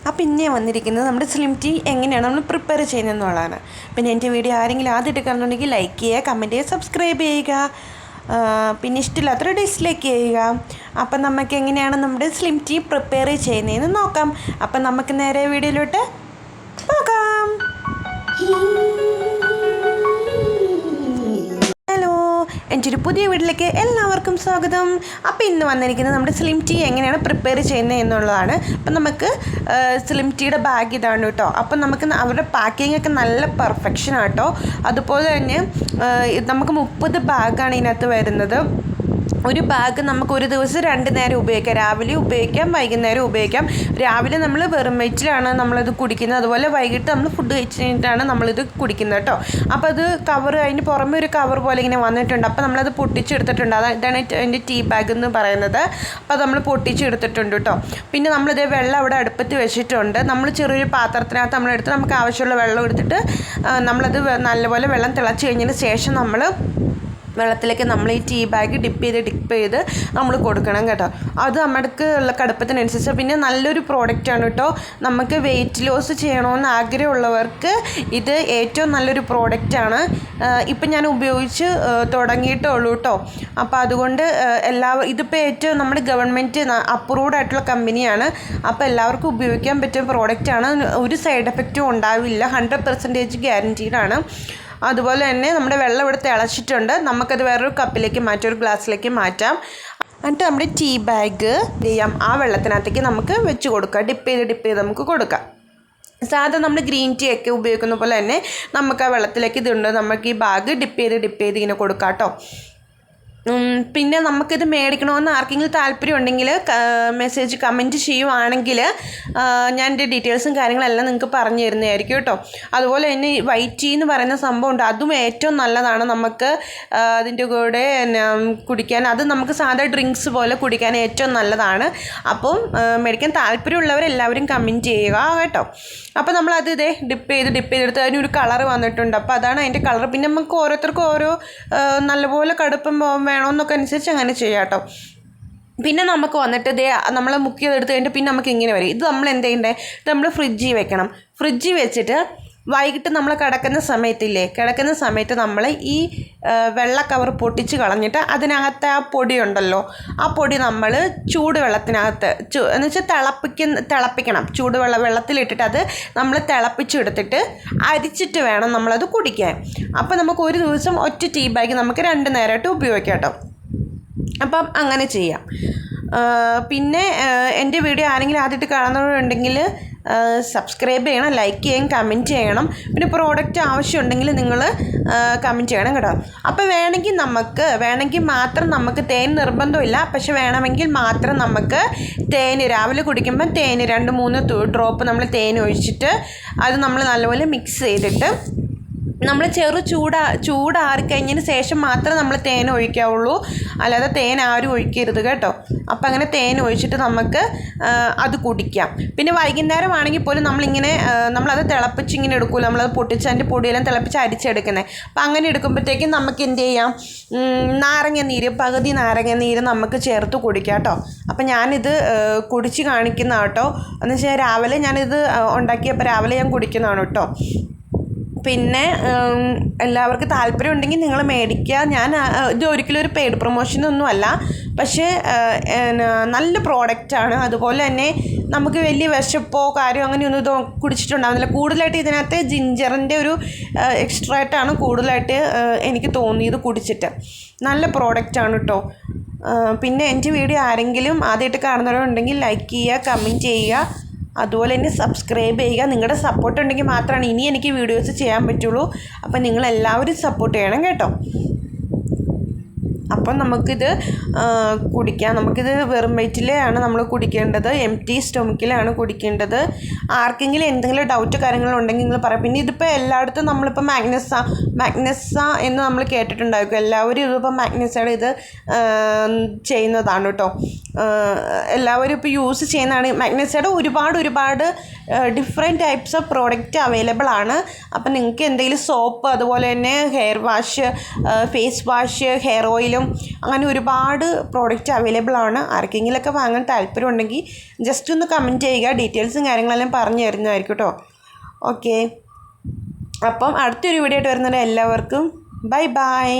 അപ്പോൾ പിന്നെ വന്നിരിക്കുന്നത് നമ്മുടെ സ്ലിം ടീ എങ്ങനെയാണ് നമ്മൾ പ്രിപ്പയർ ചെയ്യുന്നതെന്നുള്ളതാണ് പിന്നെ എന്റെ വീഡിയോ ആരെങ്കിലും ആദ്യമായിട്ട് കാണുന്നുണ്ടെങ്കിൽ ലൈക്ക് ചെയ്യുക കമന്റ് ചെയ്യുക സബ്സ്ക്രൈബ് ചെയ്യുക. ആ, പിന്നെ ഇഷ്ടമില്ലാത്തൊരു ഡിസ്ലൈക്ക് ചെയ്യുക. അപ്പം നമുക്ക് എങ്ങനെയാണ് നമ്മുടെ സ്ലിം ടീ പ്രിപ്പയർ ചെയ്യുന്നതെന്ന് നോക്കാം. അപ്പം നമുക്ക് നേരെ വീഡിയോയിലോട്ട് പോകാം പുതിയ വീട്ടിലേക്ക് എല്ലാവർക്കും സ്വാഗതം. അപ്പോൾ ഇന്ന് വന്നിരിക്കുന്നത് നമ്മുടെ സ്ലിം ടീ എങ്ങനെയാണ് പ്രിപ്പയർ ചെയ്യുന്നത് എന്നുള്ളതാണ്. അപ്പം നമുക്ക് സ്ലിം ടീയുടെ ബാഗ് ഇതാണ് കേട്ടോ. അപ്പം നമുക്ക് അവരുടെ പാക്കിംഗ് ഒക്കെ നല്ല പെർഫെക്ഷൻ ആട്ടോ അതുപോലെ തന്നെ നമുക്ക് മുപ്പത് ബാഗാണ് ഇതിനകത്ത് വരുന്നത്. ഒരു ബാഗ് നമുക്ക് ഒരു ദിവസം രണ്ട് നേരം ഉപയോഗിക്കാം. രാവിലെ ഉപയോഗിക്കാം വൈകുന്നേരം ഉപയോഗിക്കാം. രാവിലെ നമ്മൾ വെറും വയറ്റിലാണ് നമ്മളത് കുടിക്കുന്നത്. അതുപോലെ വൈകിട്ട് നമ്മൾ ഫുഡ് കഴിച്ച് കഴിഞ്ഞിട്ടാണ് നമ്മളിത് കുടിക്കുന്നത് കേട്ടോ. അപ്പോൾ അത് കവർ അതിന് പുറമെ ഒരു കവർ പോലെ ഇങ്ങനെ വന്നിട്ടുണ്ട്. അപ്പോൾ നമ്മളത് പൊട്ടിച്ചെടുത്തിട്ടുണ്ട്. അതാണ് ഇതാണ് അതിന്റെ ടീ ബാഗ് എന്ന് പറയുന്നത്. അപ്പോൾ നമ്മൾ പൊട്ടിച്ചെടുത്തിട്ടുണ്ട് കേട്ടോ. പിന്നെ നമ്മളിതേ വെള്ളം അവിടെ അടുപ്പത്ത് വെച്ചിട്ടുണ്ട്. നമ്മൾ ചെറിയൊരു പാത്രത്തിനകത്ത് നമ്മളെടുത്ത് നമുക്ക് ആവശ്യമുള്ള വെള്ളം എടുത്തിട്ട് നമ്മളത് നല്ലപോലെ വെള്ളം തിളച്ച് കഴിഞ്ഞതിന് ശേഷം നമ്മൾ വെള്ളത്തിലേക്ക് നമ്മൾ ഈ ടീ ബാഗ് ഡിപ്പ് ചെയ്ത് ഡിപ്പ് ചെയ്ത് നമ്മൾ കൊടുക്കണം കേട്ടോ. അത് നമ്മൾക്ക് ഉള്ള കടുപ്പത്തിനനുസരിച്ച് പിന്നെ നല്ലൊരു പ്രോഡക്റ്റാണ് കേട്ടോ. നമുക്ക് വെയിറ്റ് ലോസ് ചെയ്യണമെന്ന് ആഗ്രഹമുള്ളവർക്ക് ഇത് ഏറ്റവും നല്ലൊരു പ്രോഡക്റ്റാണ് ഇപ്പം ഞാൻ ഉപയോഗിച്ച് തുടങ്ങിയിട്ടേ ഉള്ളൂ കേട്ടോ. അപ്പോൾ അതുകൊണ്ട് എല്ലാ ഇതിപ്പോൾ ഏറ്റവും നമ്മുടെ ഗവൺമെന്റ് അപ്രൂവ്ഡ് ആയിട്ടുള്ള കമ്പനിയാണ് അപ്പോൾ എല്ലാവർക്കും ഉപയോഗിക്കാൻ പറ്റിയ പ്രോഡക്റ്റാണ് ഒരു സൈഡ് എഫക്റ്റും ഉണ്ടാവില്ല. ഹൺഡ്രഡ് പെർസെന്റേജ് ഗ്യാരന്റീഡാണ് അതുപോലെ തന്നെ നമ്മുടെ വെള്ളം ഇവിടെ തിളച്ചിട്ടുണ്ട് നമുക്കത് വേറൊരു കപ്പിലേക്ക് മാറ്റാം ഒരു ഗ്ലാസ്സിലേക്ക് മാറ്റാം. എന്നിട്ട് നമ്മുടെ ടീ ബാഗ് ചെയ്യാം ആ വെള്ളത്തിനകത്തേക്ക് നമുക്ക് വെച്ച് കൊടുക്കാം. ഡിപ്പ് ചെയ്ത് ഡിപ്പ് ചെയ്ത് നമുക്ക് കൊടുക്കാം. സാധാരണ നമ്മൾ ഗ്രീൻ ടീ ഒക്കെ ഉപയോഗിക്കുന്ന പോലെ തന്നെ നമുക്ക് ആ വെള്ളത്തിലേക്ക് ഇതുണ്ട്. നമുക്ക് ഈ ബാഗ് ഡിപ്പ് ചെയ്ത് ഡിപ്പ് ചെയ്ത് ഇങ്ങനെ കൊടുക്കാം കേട്ടോ. പിന്നെ നമുക്കിത് മേടിക്കണമെന്ന് ആർക്കെങ്കിലും താല്പര്യം ഉണ്ടെങ്കിൽ മെസ്സേജ് കമന്റ് ചെയ്യുവാണെങ്കിൽ ഞാൻ എന്റെ ഡീറ്റെയിൽസും കാര്യങ്ങളെല്ലാം നിങ്ങൾക്ക് പറഞ്ഞു തരുന്നതായിരിക്കും കേട്ടോ. അതുപോലെ തന്നെ വൈറ്റ് ടീ എന്ന് പറയുന്ന സംഭവം ഉണ്ട്. അതും ഏറ്റവും നല്ലതാണ് നമുക്ക് അതിന്റെ കൂടെ കുടിക്കാൻ. അത് നമുക്ക് സാധാ ഡ്രിങ്ക്സ് പോലെ കുടിക്കാൻ ഏറ്റവും നല്ലതാണ്. അപ്പം മേടിക്കാൻ താല്പര്യമുള്ളവരെല്ലാവരും കമന്റ് ചെയ്യുക കേട്ടോ. അപ്പോൾ നമ്മളത് ഇതേ ഡിപ്പ് ചെയ്ത് ഡിപ്പ് ചെയ്തെടുത്ത് അതിനൊരു കളർ വന്നിട്ടുണ്ട്. അപ്പോൾ അതാണ് അതിന്റെ കളർ പിന്നെ നമുക്ക് ഓരോരുത്തർക്കും ഓരോ നല്ലപോലെ കടുപ്പം പോ- വേണമെന്നൊക്കെ അനുസരിച്ച് അങ്ങനെ ചെയ്യാം പിന്നെ നമുക്ക് വന്നിട്ട് ദേ നമ്മൾ മുക്കി എടുത്ത് കഴിഞ്ഞിട്ട് പിന്നെ നമുക്ക് ഇങ്ങനെ വരും. ഇത് നമ്മൾ എന്ത് ചെയ്യണ്ടേ ഇത് നമ്മൾ ഫ്രിഡ്ജിൽ വെക്കണം. ഫ്രിഡ്ജിൽ വെച്ചിട്ട് വൈകിട്ട് നമ്മൾ കിടക്കുന്ന സമയത്തില്ലേ? കിടക്കുന്ന സമയത്ത് നമ്മൾ ഈ വെള്ള കവർ പൊട്ടിച്ച് കളഞ്ഞിട്ട് അതിനകത്തെ ആ പൊടി ഉണ്ടല്ലോ. ആ പൊടി നമ്മൾ ചൂടുവെള്ളത്തിനകത്ത് ചു എന്ന് വെച്ചാൽ തിളപ്പിക്കുന്ന തിളപ്പിക്കണം. ചൂടുവെള്ള വെള്ളത്തിലിട്ടിട്ട് അത് നമ്മൾ തിളപ്പിച്ചെടുത്തിട്ട് അരിച്ചിട്ട് വേണം നമ്മളത് കുടിക്കാൻ. അപ്പോൾ നമുക്ക് ഒരു ദിവസം ഒറ്റ ടീ ബാഗ് നമുക്ക് രണ്ട് നേരമായിട്ട് ഉപയോഗിക്കാം കേട്ടോ. അപ്പം അങ്ങനെ ചെയ്യാം. പിന്നെ എന്റെ വീഡിയോ ആരെങ്കിലും ആദ്യമായിട്ട് കാണുന്നവരുണ്ടെങ്കിൽ സബ്സ്ക്രൈബ് ചെയ്യണം ലൈക്ക് ചെയ്യണം കമന്റ് ചെയ്യണം. പിന്നെ പ്രോഡക്റ്റ് ആവശ്യമുണ്ടെങ്കിൽ നിങ്ങൾ കമന്റ് ചെയ്യണം കേട്ടോ. അപ്പോൾ വേണമെങ്കിൽ നമുക്ക് വേണമെങ്കിൽ മാത്രം നമുക്ക് തേൻ നിർബന്ധമില്ല. പക്ഷെ വേണമെങ്കിൽ മാത്രം നമുക്ക് തേൻ രാവിലെ കുടിക്കുമ്പോൾ തേൻ രണ്ട് മൂന്ന് ഡ്രോപ്പ് നമ്മൾ തേൻ ഒഴിച്ചിട്ട് അത് നമ്മൾ നല്ലപോലെ മിക്സ് ചെയ്തിട്ട് നമ്മൾ ചെറു ചൂടാ ചൂടാറിക്കഴിഞ്ഞതിന് ശേഷം മാത്രമേ നമ്മൾ തേൻ ഒഴിക്കാവുള്ളൂ. അല്ലാതെ തേൻ ആരും ഒഴിക്കരുത് കേട്ടോ. അപ്പം അങ്ങനെ തേൻ ഒഴിച്ചിട്ട് നമുക്ക് അത് കുടിക്കാം. പിന്നെ വൈകുന്നേരം ആണെങ്കിൽ പോലും നമ്മളിങ്ങനെ നമ്മളത് തിളപ്പിച്ച് ഇങ്ങനെ എടുക്കുമല്ലോ നമ്മളത് പൊട്ടിച്ച് അതിന്റെ പൊടിയെല്ലാം തിളപ്പിച്ച് അരിച്ചെടുക്കുന്നത് അപ്പം അങ്ങനെ എടുക്കുമ്പോഴത്തേക്കും നമുക്ക് എന്ത് ചെയ്യാം? നാരങ്ങ നീര് പകുതി നാരങ്ങ നീര് നമുക്ക് ചേർത്ത് കുടിക്കാം കേട്ടോ. അപ്പം ഞാനിത് കുടിച്ച് കാണിക്കുന്ന കേട്ടോ എന്ന് വെച്ചാൽ രാവിലെ ഞാനിത് ഉണ്ടാക്കിയപ്പോൾ രാവിലെ ഞാൻ കുടിക്കുന്നതാണ് കേട്ടോ. പിന്നെ എല്ലാവർക്കും താല്പര്യം ഉണ്ടെങ്കിൽ നിങ്ങൾ മേടിക്കുക. ഞാൻ ഇത് ഒരിക്കലും ഒരു പെയ്ഡ് പ്രൊമോഷനൊന്നും അല്ല. പക്ഷേ നല്ല പ്രോഡക്റ്റാണ് അതുപോലെ തന്നെ നമുക്ക് വലിയ വിശപ്പോ കാര്യമോ അങ്ങനെയൊന്നും ഇത് കുടിച്ചിട്ടുണ്ടാവുന്നില്ല. കൂടുതലായിട്ട് ഇതിനകത്ത് ജിഞ്ചറിന്റെ ഒരു എക്സ്ട്രായിട്ടാണ് കൂടുതലായിട്ട് എനിക്ക് തോന്നിയത് കുടിച്ചിട്ട്. നല്ല പ്രോഡക്റ്റാണ് കേട്ടോ പിന്നെ എന്റെ വീഡിയോ ആരെങ്കിലും ആദ്യമായിട്ട് കാണുന്നവരുണ്ടെങ്കിൽ ലൈക്ക് ചെയ്യുക കമന്റ് ചെയ്യുക. അതുപോലെ തന്നെ സബ്സ്ക്രൈബ് ചെയ്യുക. നിങ്ങളുടെ സപ്പോർട്ട് ഉണ്ടെങ്കിൽ മാത്രമാണ് ഇനി എനിക്ക് വീഡിയോസ് ചെയ്യാൻ പറ്റുള്ളൂ. അപ്പം നിങ്ങളെല്ലാവരും സപ്പോർട്ട് ചെയ്യണം കേട്ടോ. അപ്പം നമുക്കിത് കുടിക്കാം. നമുക്കിത് വെറും വയറ്റിലാണ് നമ്മൾ കുടിക്കേണ്ടത്. M T സ്റ്റൊമക്കിലാണ് കുടിക്കേണ്ടത്. ആർക്കെങ്കിലും എന്തെങ്കിലും ഡൗട്ട് കാര്യങ്ങളുണ്ടെങ്കിൽ നിങ്ങൾ പറയാം. പിന്നെ ഇതിപ്പോൾ എല്ലായിടത്തും നമ്മളിപ്പോൾ മാഗ്നസ മാഗ്നസ എന്ന് നമ്മൾ കേട്ടിട്ടുണ്ടായിരിക്കും. എല്ലാവരും ഇതിപ്പോൾ മാഗ്നസയുടെ ഇത് ചെയ്യുന്നതാണ് കേട്ടോ. എല്ലാവരും ഇപ്പോൾ യൂസ് ചെയ്യുന്നതാണ്. മാഗ്നസയുടെ ഒരുപാട് ഒരുപാട് different types of product available ആണ്. അപ്പം നിങ്ങൾക്ക് എന്തെങ്കിലും സോപ്പ് അതുപോലെ തന്നെ hair wash face wash hair ഓയിലും അങ്ങനെ ഒരുപാട് പ്രോഡക്റ്റ് അവൈലബിൾ ആണ്. ആർക്കെങ്കിലൊക്കെ വാങ്ങാൻ താല്പര്യം ഉണ്ടെങ്കിൽ ജസ്റ്റ് ഒന്ന് കമന്റ് ചെയ്യുക. ഡീറ്റെയിൽസും കാര്യങ്ങളെല്ലാം പറഞ്ഞു തരുന്നതായിരിക്കും കേട്ടോ ഓക്കെ അപ്പം അടുത്തൊരു വീഡിയോ ആയിട്ട് വരുന്നത് എല്ലാവർക്കും ബൈ ബൈ